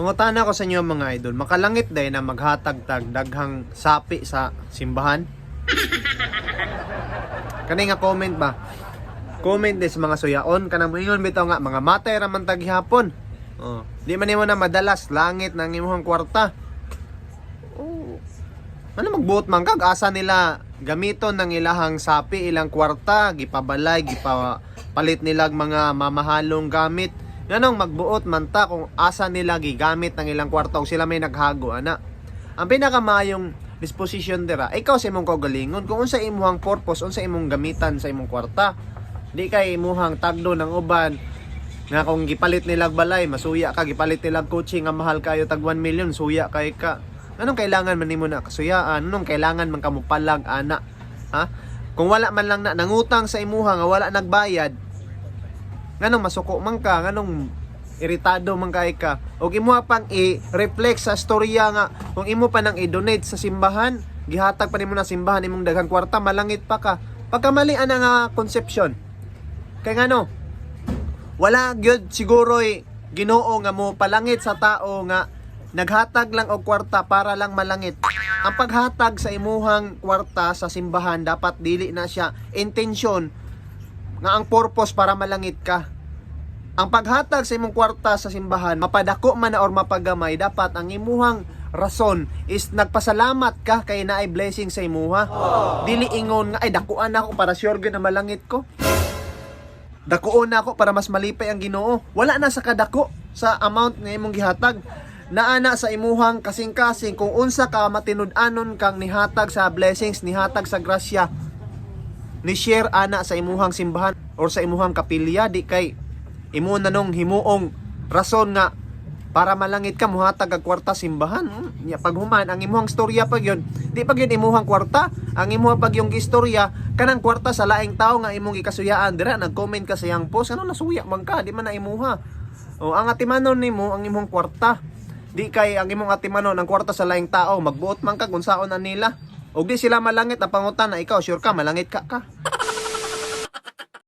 Mangutana ko sa inyo mga idol, makalangit day na maghatag-tag daghang sapi sa simbahan? Kani nga comment ba? Comment din sa mga suyaon kanang moingon bitaw nga mga matay ra man tag hapon. Oh, di man nimo na madalas langit nang imong kwarta. Oh. Ano magbuot man kag asa nila gamiton ng ilahang sapi ilang kwarta gipabalay gipapalit nila og mga mamahalong gamit nganong magbuot man ta kung asa nila gigamit ng ilang kwarta o sila may naghago ana. Ang pinakamayong disposition dira ikaw sa imong kaugalingon. Kung unsa imuhang purpose unsa imong gamitan sa imong kwarta di kay imuhang tagdo ng uban nga kung gipalit nila og balay masuya ka gipalit nila og kotse nga mahal kayo tag 1 million suya kay ka. Anong kailangan man nimo na kasuyaan? Anong kailangan man kamo palag ana? Ha? Kung wala man lang na nangutang sa imuha nga wala nagbayad nganong masuko man ka nganong iritado man kay ka. Og imo pang i-reflect sa storya nga kung imo pa nang i-donate sa simbahan gihatag pa nimo na simbahan imong daghang kwarta malangit pa ka. Pagkamali ana nga konsepsyon. Kay ngano wala gyud siguro Ginoo nga mo palangit sa tao nga naghatag lang og kwarta para lang malangit. Ang paghatag sa imuhang kwarta sa simbahan dapat dili na siya intensyon nga ang purpose para malangit ka. Ang paghatag sa imong kwarta sa simbahan, mapadako man or mapagamay, dapat ang imuhang rason is nagpasalamat ka kay naay blessing sa imuha. Dili ingon nga ay dakuan ako para sure na malangit ko. Dakuon na ako para mas malipay ang Ginoo. Wala na sa kadako sa amount nga imong gihatag. Naana sa imuhang kasing-kasing kung unsa ka matinud-anon kang nihatag sa blessings, nihatag sa grasya. Ni share ana sa imuhang simbahan or sa imuhang kapilya di kay imo na nung himuong rason nga para malangit ka muhatag ang kwarta simbahan. Hmm, paghuman ang imuhang storya pag yun. Di pag yun imuhang kwarta, ang imuhang pag yung istorya kanang kwarta sa laing tao nga imong ikasuyaan dira nag-comment ka sa iyang post ano nasuya man ka di man na imuha. O ang atimanon nimo ang imong kwarta. Di kay ang imong atimanon ang kwarta sa laing tao magbuot man ka kung saon na nila. Og di sila malangit ang pangutan na ikaw sure ka malangit ka ka.